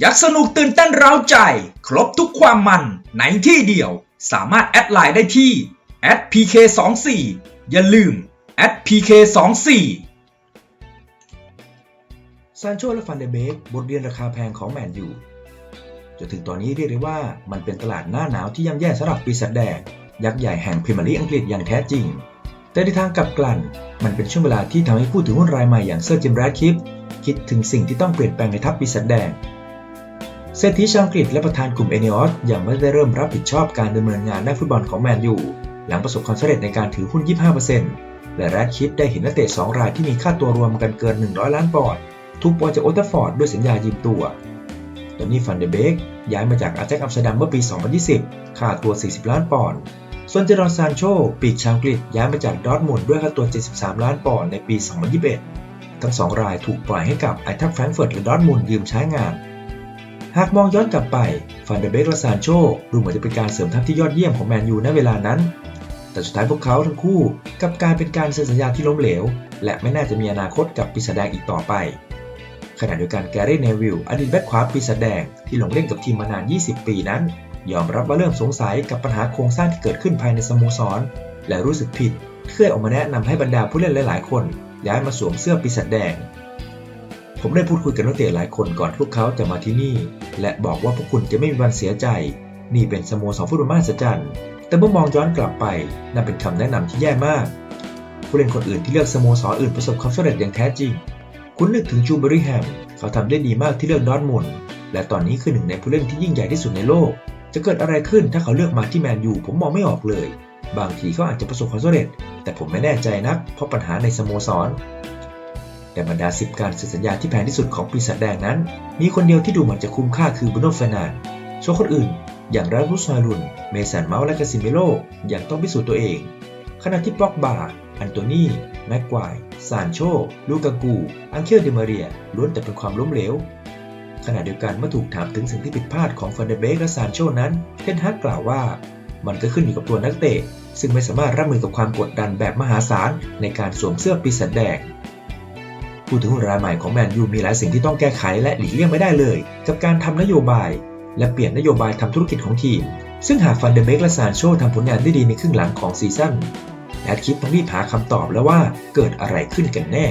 อยากสนุกตื่นเต้นเร้าใจ ครบทุกความมันในที่เดียว สามารถแอดไลน์ได้ที่ @pk24 อย่าลืม @pk24 ซานโชและฟันเดเบกบทเรียนราคาแพงของแมนยูจนถึงตอนนี้เรียกได้ว่ามันเป็นตลาดหน้าหนาวที่ย่ำแย่สำหรับปีศาจแดงยักษ์ใหญ่แห่งพรีเมียร์ลีกอังกฤษอย่างแท้จริง แต่ในทางกลับกันมันเป็นช่วงเวลาที่ทำให้ผู้ถือหุ้นรายใหม่อย่างเซอร์จิมแรดคิฟคิดถึงสิ่งที่ต้องเปลี่ยนแปลงในทัพปีศาจแดง เศรษฐีชาวอังกฤษและประธานกลุ่มเอเนอสยังไม่ได้เริ่มรับผิดชอบการดำเนินงานด้านฟุตบอลของแมนยูหลังประสบความสำเร็จในการถือหุ้น 25%และแรดคิฟได้เห็นนักเตะ 2 รายที่มีค่าตัวรวมกันเกิน 100 ล้านปอนด์ถูกปล่อยจากโอลด์ฟอร์ดด้วยสัญญายืมตัวตอนนี้ฟันเดเบกย้ายมาจากอาแจ็คอัมสเตอร์ดัมเมื่อปี 2020 ค่าตัว 40 ล้านปอนด์ส่วนเจรอนซานโชปีกชาวอังกฤษย้ายมาจากดอร์ทมุนด้วยค่าตัว 73 ล้านปอนด์ในปี 2021 ทั้งสองรายถูกปล่อยให้กับไอทัพแฟรงก์เฟิร์ตและดอร์ทมุนยืมใช้งาน หากมองย้อนกลับไปฟันเดเบกและซานโชดูเหมือนจะเป็นการเสริมทัพที่ยอดเยี่ยมของแมนยูณเวลานั้น แต่สุดท้ายพวกเขาทั้งคู่กับกายเป็นการเซ็นสัญญาที่ล้มเหลว และไม่น่าจะมีอนาคตกับปีศาจแดงอีกต่อไป ขณะเดียวกันแกรี่เนวิลอดีตแบ็คขวาปีศาจแดงที่ลงเล่นกับทีมมานาน 20 ปีนั้น ยอมรับว่าเริ่มสงสัยกับปัญหาโครงสร้างที่เกิดขึ้นภายในสโมสร และรู้สึกผิดที่เคยออกมาแนะนำให้บรรดาผู้เล่นหลาย ๆ คนย้ายมาสวมเสื้อปีศาจแดง ผมได้พูดคุยกับนักเตะหลายคนก่อนพวกเขาจะมาที่นี่ และบอกว่าพวกคุณจะไม่มีวันเสียใจ นี่เป็นสโมสรฟุตบอลมหัศจรรย์แต่เมื่อมองย้อนกลับไปนั่นเป็นคำแนะนำที่แย่มาก ผู้เล่นคนอื่นที่เลือกสโมสรอื่นประสบความสำเร็จอย่างแท้จริง คุณนึกถึงจูเบอรี่แฮมเขาทำได้ดีมากที่เลือกดอทมุนและตอนนี้คือหนึ่งในผู้เล่นที่ยิ่งใหญ่ที่สุดในโลก จะเกิดอะไรขึ้นถ้าเขาเลือกมาที่แมนยูผมมองไม่ออกเลย บางทีเขาอาจจะประสบความสำเร็จ แต่ผมไม่แน่ใจนักเพราะปัญหาในสโมสร แต่บรรดา10การเซ็นสัญญาที่แพงที่สุดของปีศาจแดงนั้น มีคนเดียวที่ดูเหมือนจะคุ้มค่าคือบูโน่เฟรนันด์ส่วนคนอื่น อย่างราฟุสฮารุน เมสันเมาส์และกาซิเมโลยังต้องพิสูจน์ตัวเอง ขณะที่ปล็อกบาอันโตนีแม็กควายซานโช ลูกากู อังเคลเดมาเรีย ล้วนแต่เป็นความล้มเหลว ขณะเดียวกันเมื่อถูกถามถึงสิ่งที่ผิดพลาดของฟันเดเบกและซานโชนั้นเทนฮักกล่าวว่า มันก็ขึ้นอยู่กับตัวนักเตะ ซึ่งไม่สามารถรับมือกับความกดดันแบบมหาศาลในการสวมเสื้อปีศาจแดง ผู้ถือหุ้นรายใหม่ของแมนยูมีหลายสิ่งที่ต้องแก้ไขและหลีกเลี่ยงไม่ได้เลย กับการทำนโยบาย และเปลี่ยนนโยบายทำธุรกิจของทีม ซึ่งหากฟันเดเบกและซานโชทำผลงานได้ดีในครึ่งหลังของซีซั่นแอดคิดต้องรีบหาคำตอบแล้วว่าเกิดอะไรขึ้นกันแน่